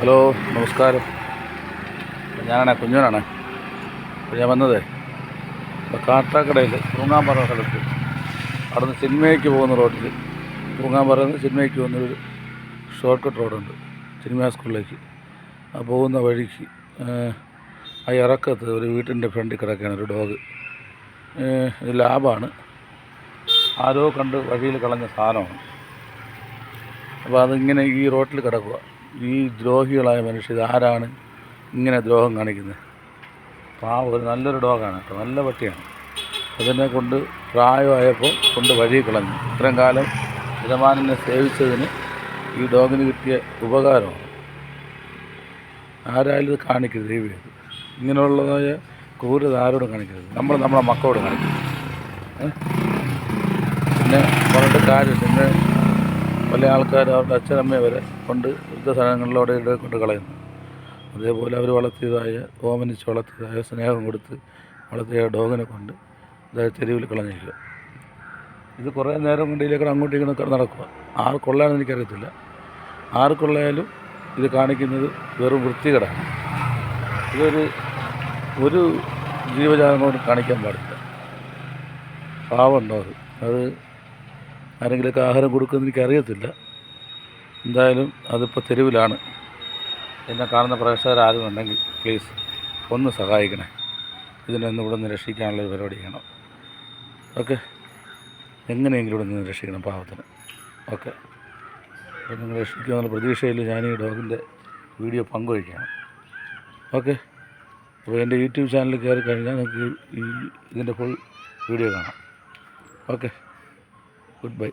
Hello നമസ്കാരം. ഞാനാണ് കുഞ്ഞനാണ്. ഞാൻ വന്നത് ഇപ്പോൾ കാട്ടാക്കടയിൽ തൂങ്ങാമ്പറ സ്ഥലത്ത്. അവിടുന്ന് സിനിമയ്ക്ക് പോകുന്ന റോഡിൽ തൂങ്ങാമ്പറ നിന്ന് സിനിമയ്ക്ക് പോകുന്നൊരു ഷോർട്ട് കട്ട് റോഡുണ്ട് സിനിമ സ്കൂളിലേക്ക്. ആ പോകുന്ന വഴിക്ക് ആ ഇറക്കത്ത് ഒരു വീട്ടിന്റെ ഫ്രണ്ടിൽ കിടക്കുകയാണ് ഒരു ഡോഗ്. ഇത് ലാബാണ്. ആരോ കണ്ട് വഴിയിൽ കളഞ്ഞ സാധനമാണ്. അപ്പോൾ അതിങ്ങനെ ഈ റോട്ടിൽ കിടക്കുക. ഈ ദ്രോഹികളായ മനുഷ്യർ ആരാണ് ഇങ്ങനെ ദ്രോഹം കാണിക്കുന്നത്. പാവം ഒരു നല്ലൊരു ഡോഗാണ് കേട്ടോ. നല്ല പട്ടിയാണ്. അതിനെ കൊണ്ട് പ്രായമായപ്പോൾ കൊണ്ട് വഴി കളഞ്ഞു. ഇത്രയും കാലം യജമാനെ സേവിച്ചതിന് ഈ ഡോഗിന് കിട്ടിയ ഉപകാരമാണ്. ആരായാലും ഇത് കാണിക്കരുത് ദൈവം ഇത് ഇങ്ങനെയുള്ളതായ ക്രൂരത ആരോടും കാണിക്കരുത്. നമ്മൾ നമ്മളെ മക്കളോട് കാണിക്കരുത്? പിന്നെ പറഞ്ഞിട്ട് കാര്യം പിന്നെ പല ആൾക്കാർ അവരുടെ അച്ഛനമ്മയെ വരെ കൊണ്ട് വൃദ്ധസദനങ്ങളിലൂടെ ഇവിടെ കൊണ്ട് കളയുന്നു. അതേപോലെ അവർ വളർത്തിയതായ ഓമനിച്ച് വളർത്തിയതായ സ്നേഹം കൊടുത്ത് വളർത്തിയ ഡോഗിനെ കൊണ്ട് അതായത് തെരുവിൽ കളഞ്ഞിരിക്കുക. ഇത് കുറേ നേരം കൊണ്ട് ഇതിലേക്ക് അങ്ങോട്ടും ഇങ്ങോട്ടും നടക്കുക. ആർക്കുള്ളതെന്ന് എനിക്കറിയത്തില്ല. ആർക്കുള്ളയാലും ഇത് കാണിക്കുന്നത് വെറും വൃത്തികേടാണ്. ഇതൊരു ഒരു ജീവജാലം കൊണ്ട് കാണിക്കാൻ പാടില്ല. പാവമുണ്ടോ അത് അത് ആരെങ്കിലുമൊക്കെ ആഹാരം കൊടുക്കുമെന്ന് എനിക്കറിയത്തില്ല. എന്തായാലും അതിപ്പോൾ തെരുവിലാണ്. എന്നെ കാണുന്ന പ്രേക്ഷകരാരും ഉണ്ടെങ്കിൽ പ്ലീസ് ഒന്ന് സഹായിക്കണേ. ഇതിനൊന്ന് ഇവിടെ നിന്ന് രക്ഷിക്കാനുള്ള ഒരു പരിപാടി ചെയ്യണം. ഓക്കെ എങ്ങനെയെങ്കിലും ഇവിടെ നിന്ന് രക്ഷിക്കണം പാവത്തിന്. ഓക്കെ അപ്പം നിങ്ങൾ രക്ഷിക്കുമെന്നുള്ള പ്രതീക്ഷയിൽ ഞാൻ ഈ ഡോഗിന്റെ വീഡിയോ പങ്കുവയ്ക്കുകയാണ്. ഓക്കെ അപ്പോൾ എന്റെ യൂട്യൂബ് ചാനലിൽ കയറി കഴിഞ്ഞാൽ നിങ്ങൾക്ക് ഈ ഇതിന്റെ ഫുൾ വീഡിയോ കാണാം. Okay good bye